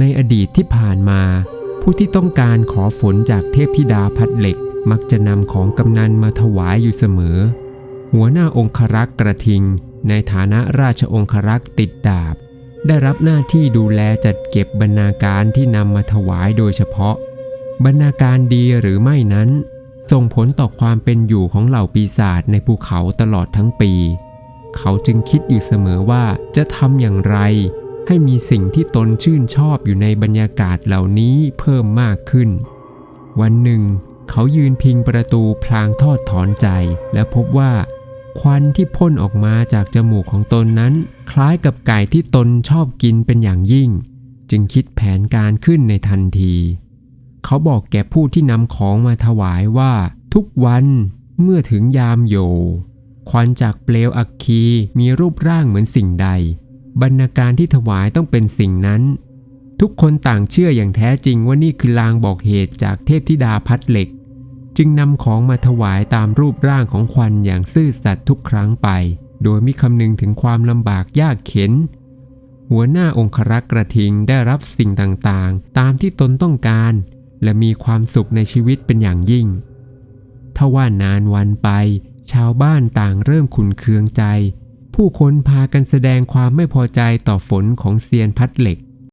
ในอดีตที่ผ่านมา ผู้ที่ต้องการขอฝนจากเทพธิดาพัดเหล็กมักจะนำของกำนันมาถวายอยู่เสมอ หัวหน้าองครักษ์กระทิง ในฐานะราชองครักษ์ติดดาบ ได้รับหน้าที่ดูแลจัดเก็บบรรณาการที่นำมาถวายโดยเฉพาะ บรรณาการดีหรือไม่นั้น ส่งผลต่อความเป็นอยู่ของเหล่าปีศาจในภูเขาตลอดทั้งปี เขาจึงคิดอยู่เสมอว่าจะทำอย่างไร ให้มีสิ่งที่ตนชื่นชอบอยู่ในบรรยากาศเหล่านี้เพิ่มมากขึ้น วันหนึ่ง เขายืนพิงประตูพลางทอดถอนใจ และพบว่า ควันที่พ่นออกมาจากจมูกของตนนั้น คล้ายกับไก่ที่ตนชอบกินเป็นอย่างยิ่ง จึงคิดแผนการขึ้นในทันที เขาบอกแก่ผู้ที่นำของมาถวายว่า ทุกวันเมื่อถึงยามโยควันจากเปลวอัคคีมีรูปร่างเหมือนสิ่งใด บรรณาการที่ถวายต้องเป็นสิ่งนั้น ทุกคนต่างเชื่ออย่างแท้จริงว่านี่คือลางบอกเหตุจากเทพธิดาพัดเหล็ก จึงนำของมาถวายตามรูปร่างของควันอย่างซื่อสัตย์ทุกครั้งไป โดยมิคำนึงถึงความลำบากยากเข็น หัวหน้าองครักษ์กระทิงได้รับสิ่งต่างๆ ตามที่ตนต้องการ และมีความสุขในชีวิตเป็นอย่างยิ่งทว่านานวันไป ชาวบ้านต่างเริ่มขุนเคืองใจ ผู้คนพากันแสดงความไม่พอใจต่อฝนของเซียนพัดเหล็ก